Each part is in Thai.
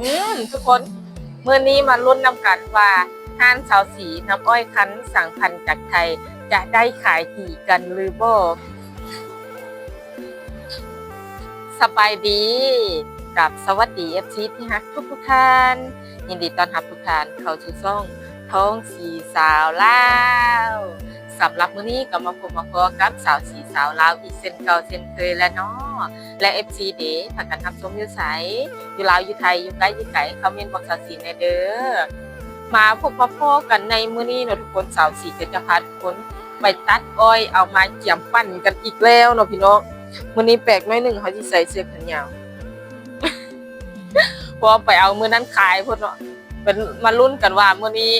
อืมทุกคนเมื่อนี้มาลุ้นนำกันว่าห้านสาวสีน้ำอ้อยคั้นสั่งพันธ์จากไทย จะได้ขายกี่กันหรือบ่สบายดีกับสวัสดีเอฟซีที่ฮักทุกทุกท่านยินดีต้อนรับทุกท่านเข้าสู่ช่องท้องสีสาวลาว สำหรับมื้อนี้ก็มาพบมาพอกับสาวสีสาวลาวอีกเช่นเก่าเช่นเคยแล้วเนาะและ FC เด๋ถ้ากันทำชมอยู่ไสอยู่ลาวอยู่ไทยอยู่ใกล้อยู่ไกลคอมเมนต์บอกสาวสีในเด้อมาพบมาพอกันในมื้อนี้เนาะทุกคนสาวสีก็จะพาทุกคนไปตัดอ้อยเอามาเกี่ยมปั้นกันอีกแล้วเนาะพี่น้องมื้อนี้แปลกหน้อยหนึ่งเขาสิใส่เสื้อแขนยาวพราะว่าไปเอามื้อนั้นขายพุ่นเนาะเป็นมาลุ้นกันว่ามื่อนี้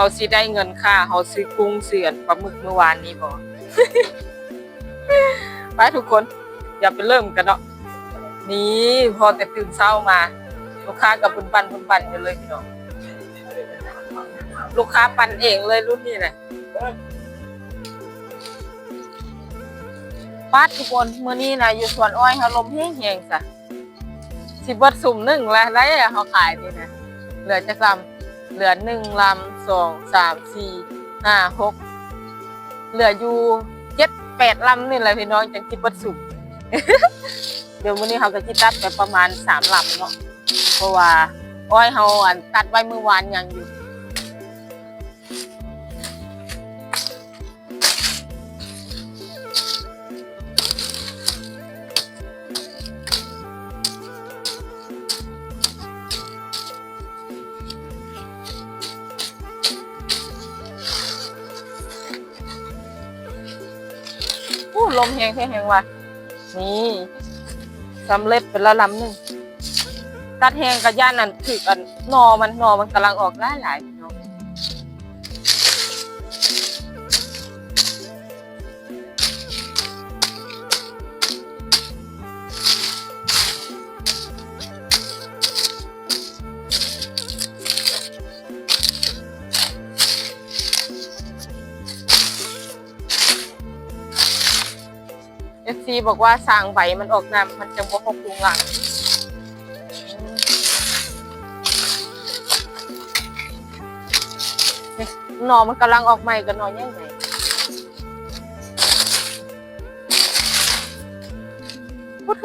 เขาสิได้เงินค่าเขาซื้อกุ้งเสือนปลาหมึกเมื่อวานนี้บ่ ไปทุกคน อย่าไปเริ่มกันเนาะนี่พอแต่ตื่นเช้ามา ลูกค้ากับปุนปันปุนปันกันเลยพี่น้องลูกค้าปันเองเลยรุ่นนี้แหละป้าทุกคนเมื่อนี้นะอยู่สวนอ้อยเขาลมแห้งๆจ้ะสิเบิดสุ่มหนึ่งแล้วได้เขาขายนี่นะเหลือจักลำ เหลือหนึ่งลำสองสามสี่ห้าหกเหลืออยู่เจ็ดแปดลำนี่แหละพี่น้องจังคิดวัดสุกเดี๋ยววันนี้เขาก็จิตัดไปประมาณสามลำเนาะเพราะว่าอ้อยเขาอันตัดไว้เมื่อวานยังอยู่ มแหงแค่แหงว่ะนี่สำเร็จเป็นละลำหนึ่งตัดแหงกับย่านนั่นคือกันนอมันนอมันกำลังออกหลายหลาย บอกว่าสางใบมันออกน้ำมันจะบ่หกลุงหลังนี่หนอมันกำลังออกใหม่กันหนอยังไงพุทธ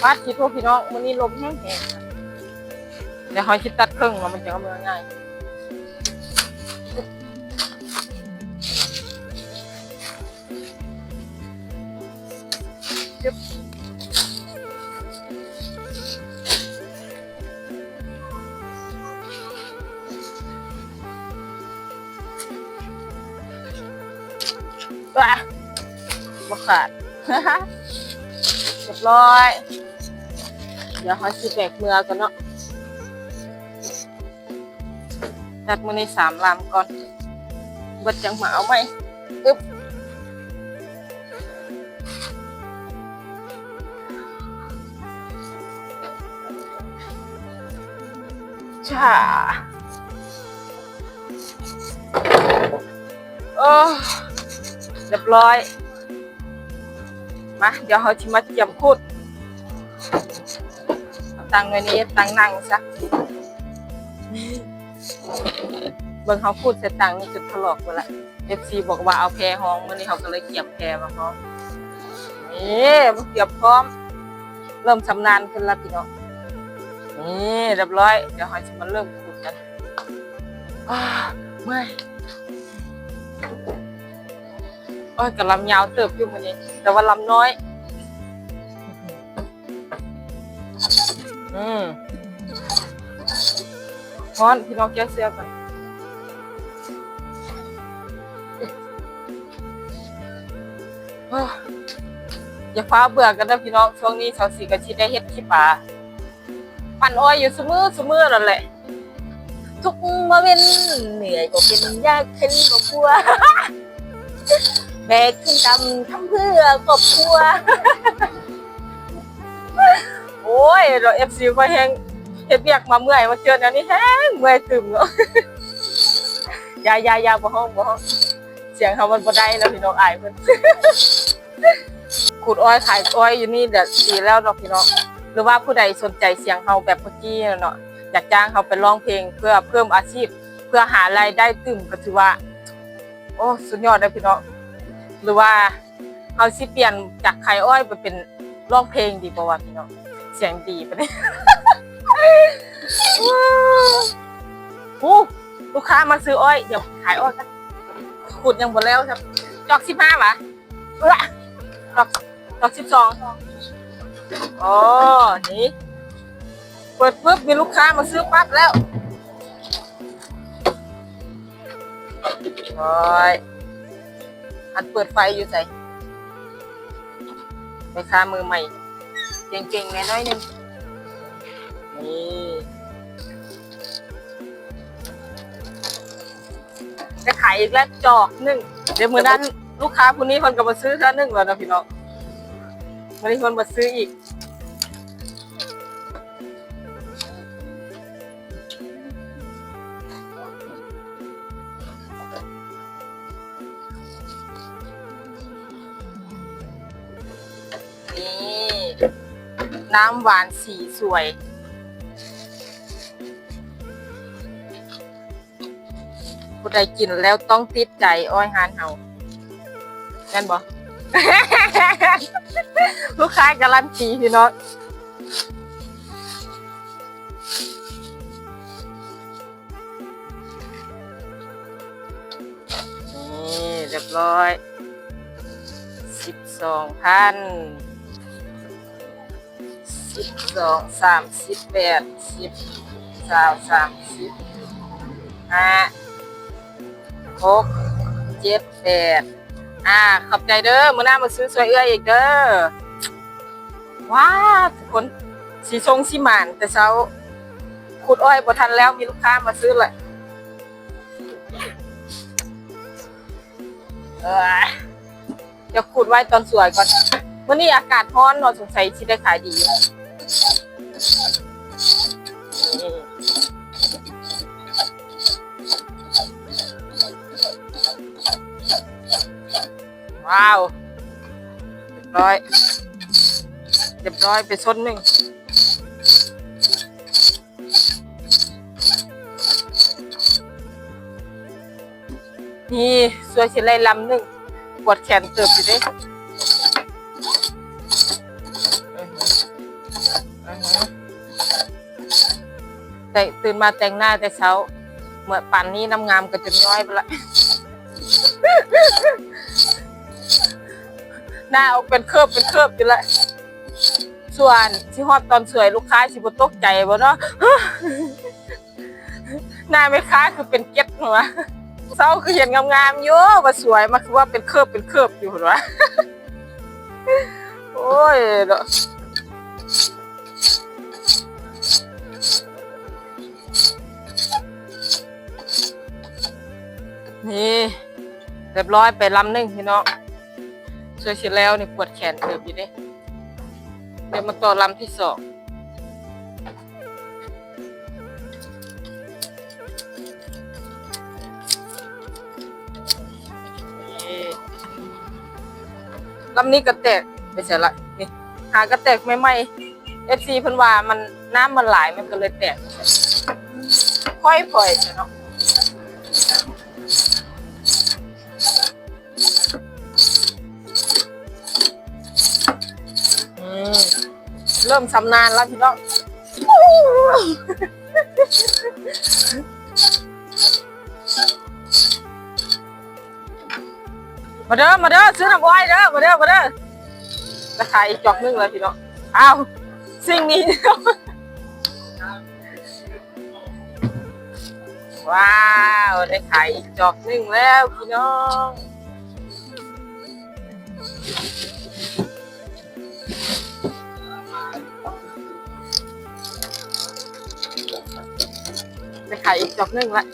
ดวัดคิดพวกพี่น้องมันนี่ลมแห้งแหงเดี๋ยวเขาคิดตัดครึ่งแล้วมันจะเอามือง่ายจึ๊บว้าบขาดเรียบร้อย เดี๋ยวเขาสิแบกเมือกันเนาะตัดมือในสามลำก่อนบดจังหมาเอาไหมอึ๊บจ้าโอ้เรียบร้อย มา เดี๋ยวเขาชิมาเจียมพูด ตังไว้นี้ตังนั่งซะเบิ่งเขาพูดเสร็จตังนี่จุดถลอกไปละเอฟซีบอกว่าเอาแพรห้องมื่อนี้เขาก็เลยเก็บแพรมาพร้อมนี่มันเก็บพร้อม เริ่มชำนาญขึ้นแล้วพี่น้องนี่เรียบร้อย เดี๋ยวเขาจะมาเริ่มขูดกันอาเมื่อยโอ้ยกับลำยาวเติบอยู่มันนี้ แต่ว่าลำน้อย อืมฮ้อนพี่น้องแก้เสื้อกันอ้ยอย่าฟ้าเบื่อกันนะพี่น้องช่วงนี้ชาวสีกระชิดได้เฮ็ดขี้ปลาปั่นอ้อยอยู่เสมอเสมอนั่นแหละ ทุกโมเมนต์เหนื่อยก็เป็นยากขึ้นก็กลัวแบกขึ้นกำทำเพื่อครอบครัว อ้ยเราเอฟซีก็แห้งเฮ็ดเบียกมาเมื่อยมาเจออันนี้แห้งเมื่อยตึมเนาะยายายาบ่ห้องบ่ห้องเสียงเขามันบ่ได้แล้วพี่น้องอายเพิ่นขุดอ้อยขายอ้อยอยู่นี่เดี๋ยวดีแล้วเนาะพี่น้องหรือว่าผู้ใดสนใจเสียงเฮาแบบเมื่อกี้เนาะอยากจ้างเขาไปร้องเพลงเพื่อเพิ่มอาชีพ เพื่อหารายได้ตึมก็ถือว่า โอ้สุดยอดเลยพี่น้องหรือว่าเฮาสิเปลี่ยนจากขายอ้อยไปเป็นร้องเพลงดีบ่วะพี่น้อง เสียงดีปะเนี่ยโอ้ลูกค้ามาซื้ออ้อย เดี๋ยวขายอ้อยกันขุดยังหมดแล้วครับ จอกสิบห้าวะเออจอกจอกสิบสองอ๋อ นี่ เปิดปุ๊บมีลูกค้ามาซื้อปั๊บแล้วโอ้ยอันเปิดไฟอยู่ใส่ไปค้ามือใหม่ เก่งๆแน่น้อยหนึงนี่จะขายอีกแล้วจอกหนึ่งเดี๋ยวมือนั้นลูกค้าคนนี้คนก็มาซื้อแค่หนึ่งแล้วนะพี่น้องวันนี้คนมาซื้ออีก น้ำหวานสีสวย ผู้ใดกินแล้วต้องติดใจอ้อยฮานเฮาแม่นบ่ลูกค้าการันตีพี่น้องนี่เรียบร้อยสิบสองพัน สิบสองสามสิบแปดสิบสาวสามสิบห้าหกเจ็ดแปดอ่า ขอบใจเด้อมื่อหน้ามาซื้อสวยเอื้อยอีกเด้อว้าทุกคนสีทรงสีหมานแต่เช้าขุดอ้อยบ่ทันแล้วมีลูกค้ามาซื้อเลยเออเดี๋ยวขุดไว้ตอนสวยก่อนวันนี้อากาศร้อนเนาะสงสัยสิได้ขายดีนี่ ว้าวเรียบร้อยเรียบร้อยไปส้นหนึ่งนี่สวยสิไลลำหนึ่งปวดแขนเติบอยู่เด้ แต่ตื่นมาแต่งหน้าแต่เช้าเมื่อป่านนี้น้ำงามก็จนย้อยไปละ หน้าออกเป็นเคิบเป็นเคิบอยู่ละส่วนที่ฮอดตอนสวยลูกค้าสิบตกใจบ่เนาะหน้าไม่ค้าคือเป็นเก็ดหัวเศร้าคือเห็นงามๆอยู่ว่าสวยมาคือว่าเป็นเคิบเป็นเคิบอยู่หัวโอ้ยเนาะ นี่เรียบร้อยไปลำหนึ่งพี่น้องสวยเสร็จแล้วนี่ปวดแขนเติบอยู่เด้เดี๋ยวมาต่อลำที่สองนี่ลำนี้ก็แตกไม่ใช่ละนี่หากระแตกไม่ไหมเอฟซีพิ่นว่ามันน้ำมันไหลมันก็เลยแตกค่อยๆเนาะ มเริ่มชำนาญแล้วพี่น้องมาเด้อมาเด้อซื้อน้ำอ้อยเด้อมาเด้อมาเด้อจะขายอีกจอกหนึงเลยพี่น้องอ้าวสิ่งนี้ว้าวได้ขายอีกจอกหนึงแล้วพี่น้อง ไปขายอีกจอกนึงละ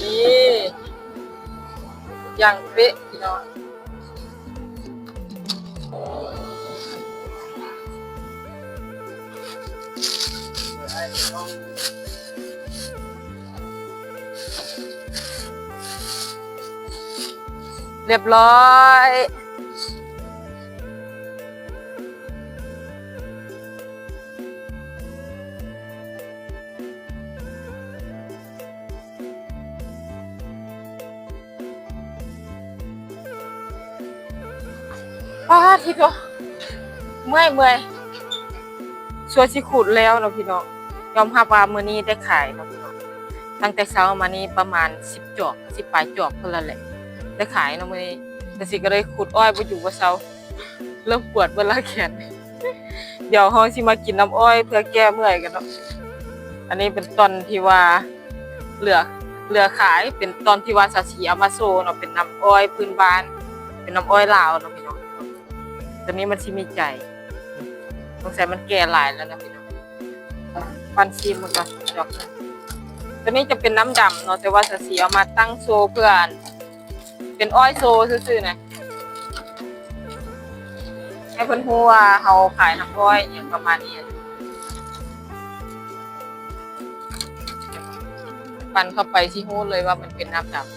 นี่อย่างเป๊ะพี่น้อง เรียบร้อยป้าทีเดียวเมื่อยเมื่อยชัวร์สิขุดแล้วเนาพี่น้องยอมรับว่ามื้อนี้ได้ขายเนาพี่น้องตั้งแต่เช้ามานี้ประมาณ10จอก10ปลายจอกเพิ่นละแหละ ได้ขายเนาะมื้อนี้แต่สิก็เลยขุดอ้อยบ่อยู่บ่เช้าเริ่มปวดเบิ่ละแขนเดี๋ยวเฮาสิมากินน้ำอ้อยเพื่อแก้เมื่อยกันเนาะอันนี้เป็นตอนที่ว่าเหลือเหลือขายเป็นตอนที่ว่าสาสีเอามาโซเนาะเป็นน้ำอ้อยพื้นบ้าน เป็นน้ำอ้อยลาวเนาะพี่น้องตอนนี้มันสิมีใจสงสัยมันแก่หลายแล้วนะพี่น้องปันซีมมันก็ดอกหนึ่งตัวนี้จะเป็นน้ำดำเนาะแต่ว่าสาสีเอามาตั้งโซเพื่อน เป็นอ้อยโซซื่อๆนะให้เพิ่นฮู้ว่าเฮาขายน้ำอ้อยอย่างประมาณนี้ปั่นเข้าไปที่ฮู้เลยว่ามันเป็นน้ำดำ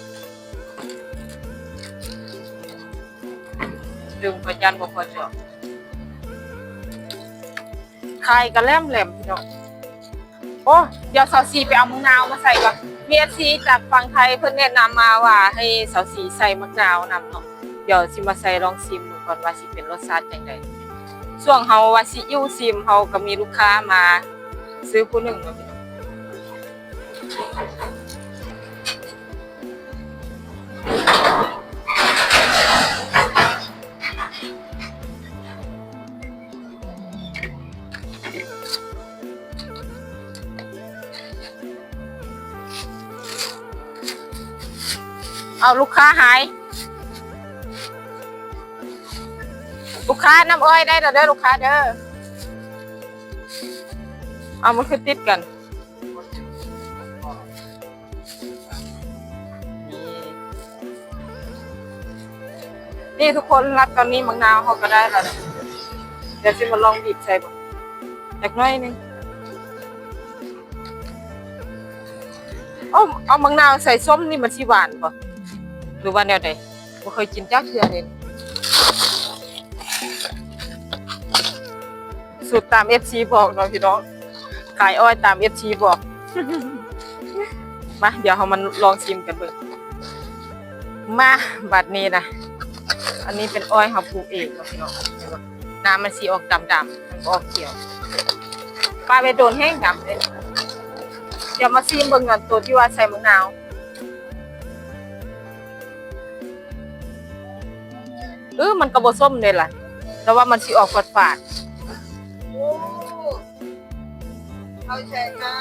ดึงประจันบ่พอเจาะขายกระแลมแหลมพี่น้องโอ้เดี๋ยวสาวสีไปเอามะนาวมาใส่ก่อน มีเอฟซีจากฝั่งไทยเพื่อนแนะนำมาว่าให้สาวสีใส่มะนาวนำเนาะเดี๋ยวสิมาใส่ลองชิมก่อนว่าสิเป็นรสชาติจังไดช่วงเฮาว่าสิอยู่ซิมเฮาก็มีลูกค้ามา ซื้อผู้หนึ่งมาพี่น้อง ลูกค้าหาย ลูกค้าน้ำอ้อยได้แล้วเด้อลูกค้าเด้อเอามันคือติดกันนี่ทุกคนรับตอนนี้มังนาวเขาก็ได้แล้วนะเดี๋ยวสิมาลองบีบใส่บ่จากน้อยนึงเอาเอามังนาวใส่ส้มนี่มันสิหวานป่ะ หรือว่าแนวใดบ่เคยกินจักเทื่อเลยสูตรตาม FC บอกเนาะพี่น้องขายอ้อยตาม FC บอก มาเดี๋ยวเรามันลองชิมกันเบิ่งมาบัดนี้นะอันนี้เป็นอ้อยเขาปลูกเองเนาะพี่น้องน้ำมันสีออกดำๆมันออกเขียวปลาไปโดนแห้งดำเลยเดี๋ยวมาซีมเบิ่งก่อนตัวที่ว่าใส่มะนาว เออมันก็บ่ส้มเลยล่ะ แต่ว่ามันสิออกฝาดฝาดเอาใช่ค่ะ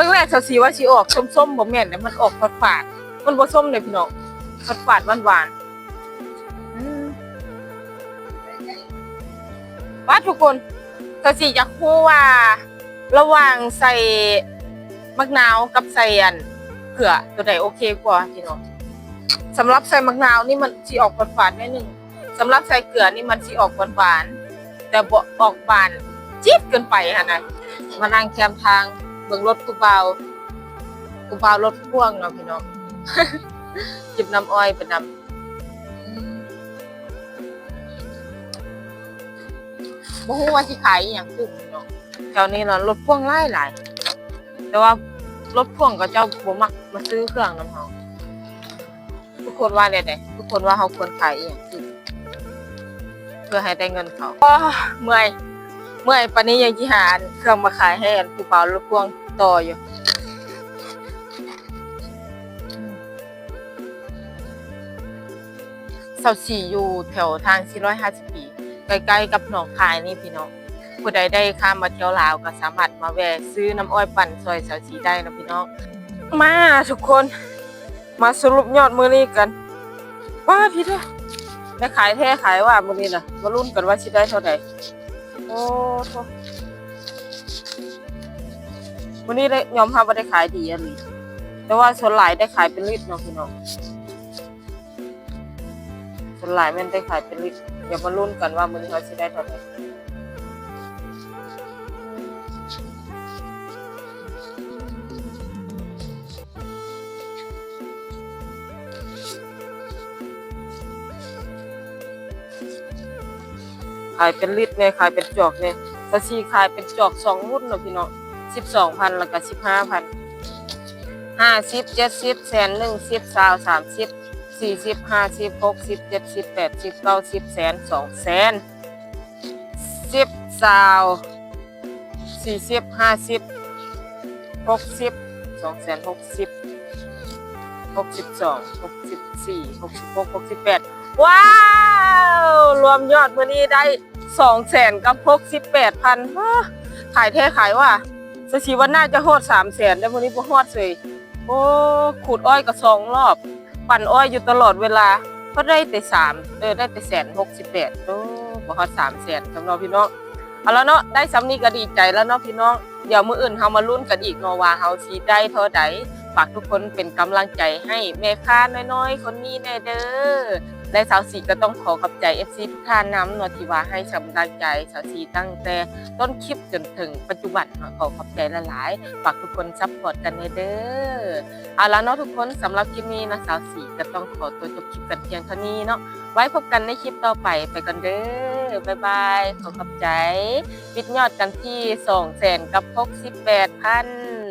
ๆแรกๆเขาสีว่าสิออกส้มๆบ่แม่นแต่มันออกฝาดฝาดๆมันบ่ส้มเลยพี่น้องฝาดฝาดๆหวานๆอืมว่าทุกคนเขาสิอยากรู้ว่า ระหว่างใส่มะนาวกับใส่อันเผือกตัวไหนโอเคกว่าพี่น้อง สำหรับใส่มะนาวนี่มันสิออกฝาดๆนิดนึงสำหรับใส่เกลือนี่มันสิออกหวานๆแต่บออกหวานจี๊ดเกินไปหั่นน่ะมานั่งแคมทางเบิ่งรถกูเบากูเบารถพ่วงเนาะพี่น้องจิบน้ำอ้อยไปน้ำบ่ฮู้ว่าสิขายอย่างคือพี่น้อแถวนี้เนาะรถพ่วงหลายหลายแต่ว่ารถพ่วงก็เจ้าบ่มักมาซื้อเครื่องน้ำเฮาทุก คนว่าแน่ๆทุกคนว่าเฮาควรขายอย่างคือเพื่อให้ได้เงินเขาเมื่อยเมื่อยปานนี้ยังสิหานเครื่องมาขายให้อันผู้เปล่ารถพ่วงต่ออยู่เสาสี่อยู่แถวทาง 450 ปี ใกล้ๆกับหนองคายนี่พี่น้องผู้ใดได้ข้ามมาเที่ยวลาวก็สามารถมาแวะซื้อน้ำอ้อยปั่นซอยสาวสีได้นะพี่น้อง มาทุกคน มาสรุปยอดมือนี้กันว่าพี่เด้อได้ขายแท้ขายว่ามือนี้น่ะมาลุ้นกันว่าสิได้เท่าไหร่โอ้โถมื้อนี้ได้ยอมรับว่าได้ขายดีอะลีแต่ว่าส่วนหลายได้ขายเป็นลิตรเนาะพี่น้องส่วนหลายม่นได้ขายเป็นลิตรเดี๋ยวมาลุ้นกันว่ามือนี้เขาสิได้เท่าไหร่ายเป็นลิตรเนี่ยขายเป็นจอกเนี่ยตะชีขายเป็นจอกสองรุ่นเนาะพี่น้องสิบสองพันแล้วก็สิบห้าพันห้าสิบเจ็ดสิบแสนหนึ่งสิบสาวสามสิบสี่สิบห้าสิบหกสิบเจ็ดสิบแปดสิบเก้าสิบแสนสองแสนสิบสาวสี่สิบห้าสิบหกสิบสองแสนหกสิบหกสิบสองหกสิบสี่หกสิบหกหกสิบแปดว้าว รวมยอดมื้อนี้ได้ สองแสนกับพกสิบแปดพันขายแท้ขายว่าสชีวันน่าจะโหดสามแสนได้มื้อนี้บ่ฮอดเลยโอ้ขูดอ้อยก็สองรอบ ปั่นอ้อยอยู่ตลอดเวลาก็ได้แต่สามเออได้แต่แสนหกสิบแปดโอ้บ่ฮอดสามแสนสำหรับพี่น้องเอาแล้วเนาะได้ซ้ำนี้ก็ดีใจแล้วเนาะพี่น้องเดี๋ยวมืออื่นเฮามาลุ้นกันอีกนาว่าเฮาสิได้เท่าใดฝากทุกคนเป็นกำลังใจให้แม่ค้าน้อยๆ คนนี้แน่เด้อ และสาวสีก็ต้องขอขอบใจ FC ทุกท่านนำนาะที่ว่าให้กำลังใจสาวสีตั้งแต่ต้นคลิปจนถึงปัจจุบันขอขอบใจหลายๆฝากทุกคนซัพพอร์ตกันเด้อเอาละเนาะทุกคนสำหรับคลิปนี้นะสาวสีก็ต้องขอตัวจบคลิปกันเพียงเท่านี้เนาะไว้พบกันในคลิปต่อไปไปกันเด้อบายบายขอขอบใจปิดยอดกันที่2แสนกับ68,000